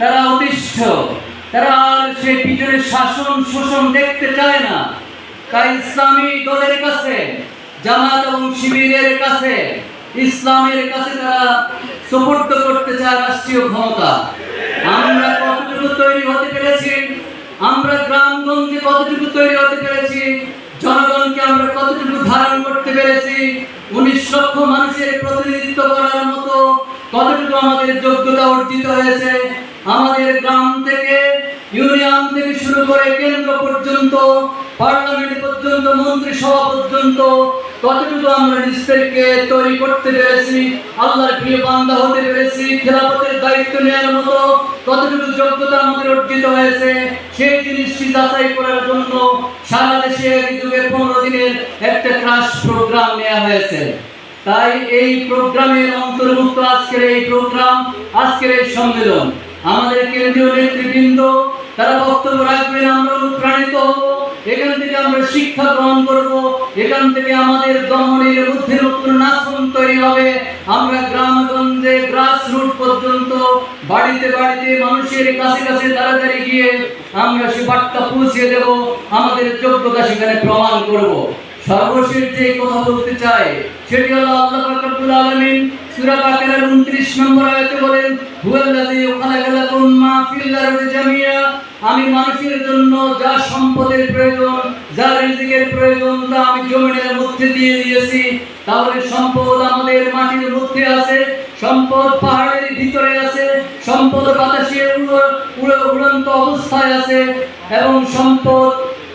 তারা অতিষ্ঠ। তারা আর সে পিছনের শাসন শোষণ দেখতে চায় না। তাই ইসলামী দলের কাছে, জামাত এবং শিবিরের কাছে, ইসলামের কাছে তারা সুপর্দ করতে চায় রাষ্ট্রীয় ক্ষমতা। আমরা কতটুকু তৈরি হতে পেরেছি? আমরা গ্রামগঞ্জে কতটুকু তৈরি হতে পেরেছি? জনগণকে আমরা কতটুকু ধারণ করতে পেরেছি? উনিশ লক্ষ মানুষের প্রতিনিধিত্ব করার মতো কতটুকু আমাদের যোগ্যতা অর্জিত হয়েছে? আমাদের গ্রাম থেকে, ইউনিয়ন থেকে শুরু করে কেন্দ্র পর্যন্ত, পার্লামেন্ট পর্যন্ত, মন্ত্রিসভা পর্যন্ত কতটুকু আমরা নিজেদেরকে তৈরি করতে পেরেছি, আল্লাহর প্রিয় বান্দা হতে পেরেছি, খেলাফতের দায়িত্ব নেওয়ার মতো কতটুকু যোগ্যতা আমাদের অর্জিত হয়েছে, সেই জিনিসটি যাচাই করার জন্য সারা দেশে এক যুগে পনেরো দিনের একটা ক্লাস প্রোগ্রাম নেওয়া হয়েছে। তাই এই প্রোগ্রামের অন্তর্ভুক্ত আজকের এই প্রোগ্রাম, আজকের এই সম্মেলন আমাদের কেন্দ্রীয় নেতৃবৃন্দ, তারা বক্তব্য রাখবেন, আমরা অনুপ্রাণিত। এখান থেকে আমরা শিক্ষা গ্রহণ করব। এখান থেকে আমাদের দমনের নতুন নাচন তৈরি হবে। আমরা গ্রামগঞ্জে গ্রাস রুট পর্যন্ত বাড়িতে বাড়িতে মানুষের কাছে কাছে তাড়াতাড়ি গিয়ে আমরা সে বার্তা পৌঁছে দেব। আমাদের যোগ্যতা সেখানে প্রমাণ করব। সর্বশেষ যে কথা বলতে চাই, সেটি হলো আল্লাহ আলামিন সূরা বাকারার 29 নম্বর আয়াতে বলেন, হুয়াল্লাযী খালাকা লাকুম মা ফিল আরদি জামিয়া। আমি মানুষের জন্য যা সম্পদের প্রয়োজন, যা রিজিকের প্রয়োজন, তা আমি জমিনের মধ্যে দিয়ে দিয়েছি। তাহলে সম্পদ আমাদের মাটির মধ্যে আছে, সম্পদ পাহাড়ের ভিতরে আছে, সম্পদ বাতাসে উড়ো- উড়ো- উড়ন্ত অবস্থায় আছে, এবং সম্পদ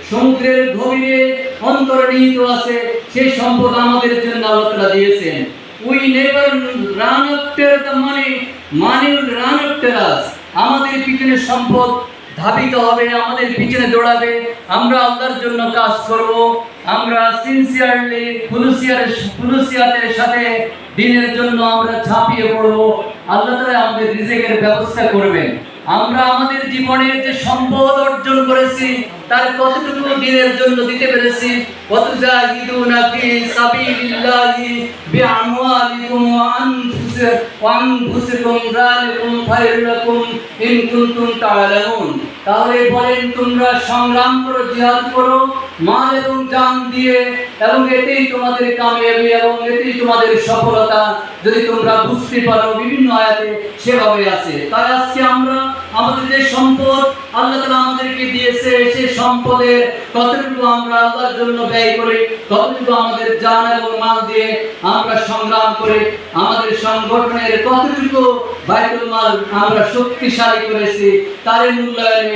সমুদ্রের গভীরে অন্তর্নিহিত আছে। সেই সম্পদ আমাদের জন্য আল্লাহ দিয়েছেন। We never run after the money money will run after us আমাদের পিছনে সম্পদ ধাবিত হবে, আমাদের পিছনে দৌড়াবে। আমরা আল্লাহর জন্য কাজ করব। আমরা সিনসিয়ারলি ফুলুসিয়ার ফুলুসিয়াতের সাথে দিনের জন্য আমরা ঝাঁপিয়ে পড়ব। আল্লাহ তাআলা আমাদের রিজিকের ব্যবস্থা করবেন। আমরা আমাদের জীবনের যে সম্পদ করেছি, তার কতটুকু দিনের জন্য দিতে পেরেছি? সাবিলিল্লাহি বিআমওয়ালিকুম ওয়া আনফুসিকুম যালিকুম ইন কুনতুম তা'লামুন তাহলে বলেন, তোমরা সংগ্রাম করো, জিহাদ করো, মাল এবং জান দিয়ে, এবং এতেই তোমাদের কামিয়াবি এবং এতেই তোমাদের সফলতা। যদি তোমরা বুঝতে পারো, বিভিন্ন আয়াতে সেভাবে আছে। তাই আজকে আমরা আমাদের যে সম্পদ, আল্লাহ তাআলা আমাদেরকে দিয়েছে, সেই সম্পদের কতটুকু আমরা আল্লাহর জন্য ব্যয় করি, কতটুকু আমাদের জান এবং মাল দিয়ে আমরা সংগ্রাম করে, আমাদের সংগঠনের কতটুকু বাইতুল মাল আমরা শক্তিশালী করেছি মূল্যায়ন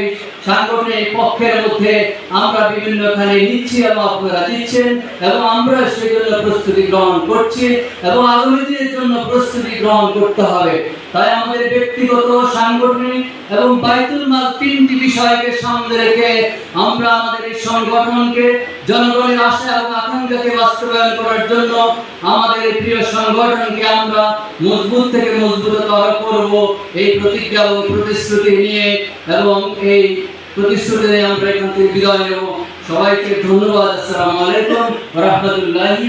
সাংগঠনিক পক্ষের মধ্যে আমরা বিভিন্ন এখানে নিচ্ছি এবং আপনারা দিচ্ছেন এবং আমরা সেই জন্য প্রস্তুতি গ্রহণ করছি এবং আগামী জন্য প্রস্তুতি গ্রহণ করতে হবে। তাই আমাদের ব্যক্তিগত, সাংগঠনিক এবং বাইতুল মাল তিনটি বিষয়কে সামনে রেখে আমরা আমাদের এই সংগঠনকে জনগণের আশা এবং আকাঙ্ক্ষাকে বাস্তবায়ন করার জন্য আমাদের প্রিয় সংগঠনকে আমরা মজবুত থেকে মজবুততর করব। এই প্রতিজ্ঞা ও প্রতিশ্রুতি নিয়ে এবং এই প্রতিশ্রুতি নিয়ে আমরা এখান থেকে বিদায় নেব। সবাইকে ধন্যবাদ। আসসালামু আলাইকুম। রহমতুল্লাহি